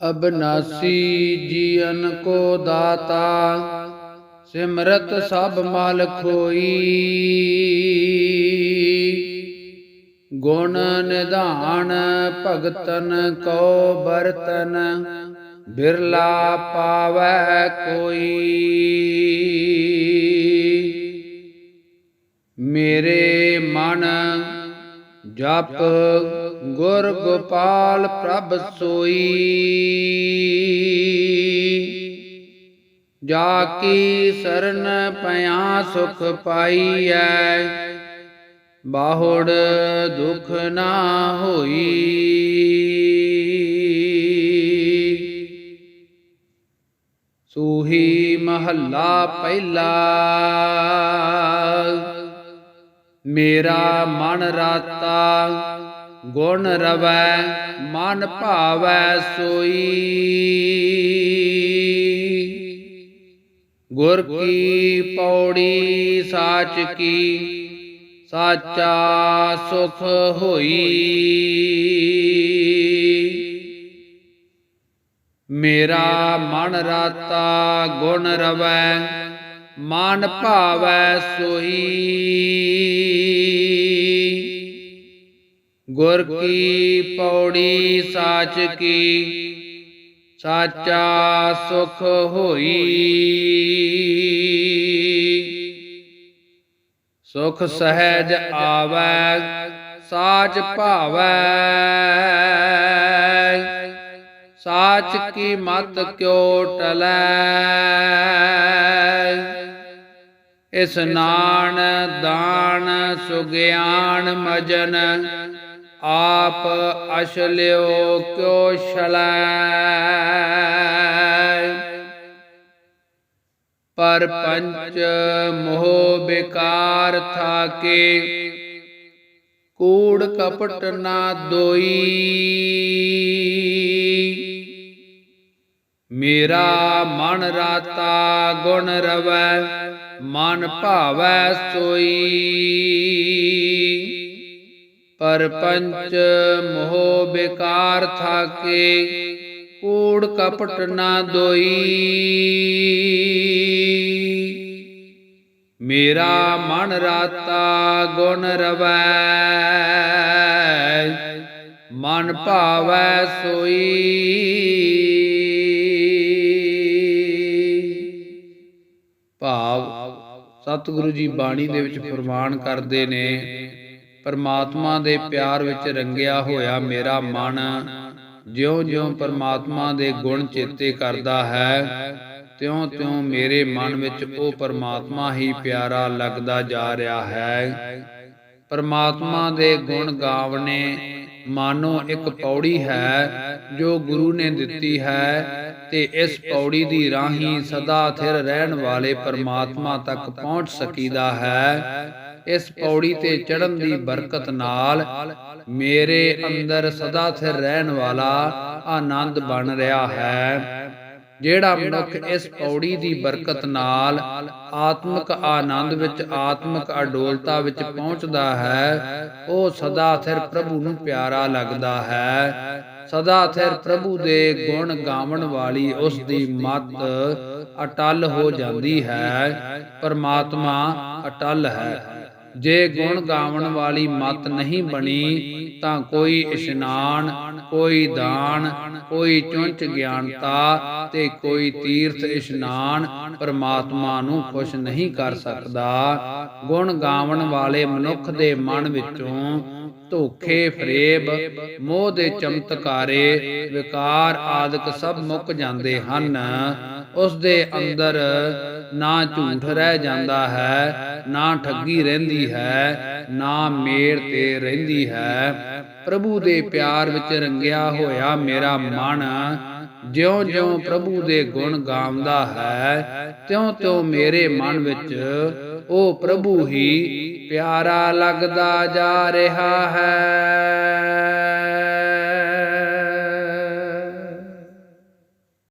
ਅਬਨਾਸੀ ਜੀਵਨ ਕੋ ਦਾਤਾ, ਸਿਮਰਤ ਸਭ ਮਾਲ ਖੋਈ ਗੁਣ ਨਿਧਾਨ ਭਗਤਨ ਕੋ ਬਰਤਨ ਬਿਰਲਾ ਪਾਵੈ ਕੋਈ। ਮੇਰੇ ਮਨ ਜਪ ਗੁਰ ਗੋਪਾਲ ਪ੍ਰਭ ਸੋਈ। ਜਾ ਕੀ ਸਰਨ ਪਿਆ ਸੁਖ ਪਾਈਐ। ਬਾਹੁੜ ਦੁਖ ਨਾ ਹੋਈ। ਸੂਹੀ ਮਹੱਲਾ ਪਹਿਲਾ। ਮੇਰਾ ਮਨ ਰਾਤਾ, ਗੁਣ ਰਵੈ, ਮਨ ਭਾਵੈ ਸੋਈ। ਗੁਰ ਕੀ ਪੌੜੀ ਸਾਚ ਕੀ, ਸਾਚਾ ਸੁਖ ਹੋਈ। ਮੇਰਾ ਮਨ ਰਾਤਾ, ਗੁਣ ਰਵੈ ਮਨ ਭਾਵੈ ਸੋਈ ਗੁਰ ਕੀ ਪੌੜੀ ਸਾਚ ਕੀ, ਸਾਚਾ ਸੁਖ ਹੋਈ। ਸੁਖ ਸਹਿਜ ਆਵੈ, ਸਾਚ ਭਾਵੈ। ਸਾਚ ਕੀ ਮਤ ਕਿਉ ਟਲੈ। ਇਸਨਾਨ ਦਾਨ ਸੁਗਿਆਨ ਮਜਨ, ਆਪ ਅਸ਼ਲਿਓ ਕਿਉ ਛਲੈ? ਪਰ ਪੰਚ ਮੋਹ ਬਿਕਾਰ ਥਾਕੇ, ਕੂੜ ਕਪਟ ਨਾ ਦੋਈ। ਮੇਰਾ ਮਨ ਰਾਤਾ ਗੁਣ ਰਵੈ ਮਨ ਭਾਵੈ ਸੋਈ। ਪਰ ਪੰਚ ਮੋਹ ਬਿਕਾਰ ਥਾਕੇ, ਕੂੜ ਕਪਟ ਨਾ ਦੋਈ। ਮੇਰਾ ਮਨ ਰਾਤਾ ਗੁਣ ਰਵੈ, ਮਨ ਭਾਵੈ ਸੋਈ। ਭਾਵ ਸਤਿਗੁਰੂ ਜੀ ਬਾਣੀ ਦੇ ਵਿੱਚ ਫਰਮਾਨ ਕਰਦੇ ਨੇ, ਪਰਮਾਤਮਾ ਦੇ ਪਿਆਰ ਵਿੱਚ ਰੰਗਿਆ ਹੋਇਆ ਮੇਰਾ ਮਨ ਜਿਉਂ-ਜਿਉਂ ਪਰਮਾਤਮਾ ਦੇ ਗੁਣ ਚੇਤੇ ਕਰਦਾ ਹੈ, ਤਿਉਂ-ਤਿਉਂ ਮੇਰੇ ਮਨ ਵਿੱਚ ਉਹ ਪਰਮਾਤਮਾ ਹੀ ਪਿਆਰਾ ਲੱਗਦਾ ਜਾ ਰਿਹਾ ਹੈ। ਪਰਮਾਤਮਾ ਦੇ ਗੁਣ ਗਾਵਣੇ ਮਾਨੋ ਇੱਕ ਪੌੜੀ ਹੈ ਜੋ ਗੁਰੂ ਨੇ ਦਿੱਤੀ ਹੈ ਤੇ ਇਸ ਪੌੜੀ ਦੀ ਰਾਹੀਂ ਸਦਾ ਥਿਰ ਰਹਿਣ ਵਾਲੇ ਪਰਮਾਤਮਾ ਤੱਕ ਪਹੁੰਚ ਸਕੀਦਾ ਹੈ। ਇਸ ਪੌੜੀ ਤੇ ਚੜ੍ਹਨ ਦੀ ਬਰਕਤ ਨਾਲ ਮੇਰੇ ਅੰਦਰ ਸਦਾ ਥਿਰ ਰਹਿਣ ਵਾਲਾ ਆਨੰਦ ਬਣ ਰਿਹਾ ਹੈ। ਜਿਹੜਾ ਮਨੁੱਖ ਇਸ ਪੌੜੀ ਦੀ ਬਰਕਤ ਨਾਲ ਆਤਮਿਕ ਆਨੰਦ ਵਿੱਚ ਆਤਮਿਕ ਅਡੋਲਤਾ ਵਿੱਚ ਪਹੁੰਚਦਾ ਹੈ। ਉਹ ਸਦਾ ਥਿਰ ਪ੍ਰਭੂ ਨੂੰ ਪਿਆਰਾ ਲੱਗਦਾ ਹੈ। ਸਦਾ ਥਿਰ ਪ੍ਰਭੂ ਦੇ ਗੁਣ ਗਾਵਣ ਵਾਲੀ ਉਸ ਦੀ ਮਤ ਅਟਲ ਹੋ ਜਾਂਦੀ ਹੈ। ਪਰਮਾਤਮਾ ਅਟਲ ਹੈ। ਜੇ ਗੁਣ ਗਾਵਣ ਵਾਲੀ ਮਤ ਨਹੀਂ ਬਣੀ, ਤਾਂ ਕੋਈ ਇਸ਼ਨਾਨ, ਕੋਈ ਦਾਨ, ਕੋਈ ਚੁੰਚ ਗਿਆਨਤਾ ਤੇ ਕੋਈ ਤੀਰਥ ਇਸ਼ਨਾਨ ਪਰਮਾਤਮਾ ਨੂੰ ਖੁਸ਼ ਨਹੀਂ ਕਰ ਸਕਦਾ। ਗੁਣ ਗਾਵਣ ਵਾਲੇ ਮਨੁੱਖ ਦੇ ਮਨ ਵਿੱਚੋਂ ਧੋਖੇ ਫਰੇਬ ਮੋਹ ਦੇ ਚਮਤਕਾਰੇ ਵਿਕਾਰ ਆਦਿਕ ਸਭ ਮੁੱਕ ਜਾਂਦੇ ਹਨ। ਉਸ ਦੇ ਅੰਦਰ ਨਾ ਝੂਠ ਰਹਿ ਜਾਂਦਾ ਹੈ, ਨਾ ਠੱਗੀ ਰਹਿੰਦੀ ਹੈ, ਨਾ ਮੇਰ ਤੇ ਰਹਿੰਦੀ ਹੈ। ਪ੍ਰਭੂ ਦੇ ਪਿਆਰ ਵਿੱਚ ਰੰਗਿਆ ਹੋਇਆ ਮੇਰਾ ਮਨ ਜਿਉਂ-ਜਿਉਂ ਪ੍ਰਭੂ ਦੇ ਗੁਣ ਗਾਉਂਦਾ ਹੈ, ਤਿਉਂ-ਤਿਉਂ ਮੇਰੇ ਮਨ ਵਿੱਚ ਉਹ ਪ੍ਰਭੂ ਹੀ ਪਿਆਰਾ ਲੱਗਦਾ ਜਾ ਰਿਹਾ ਹੈ।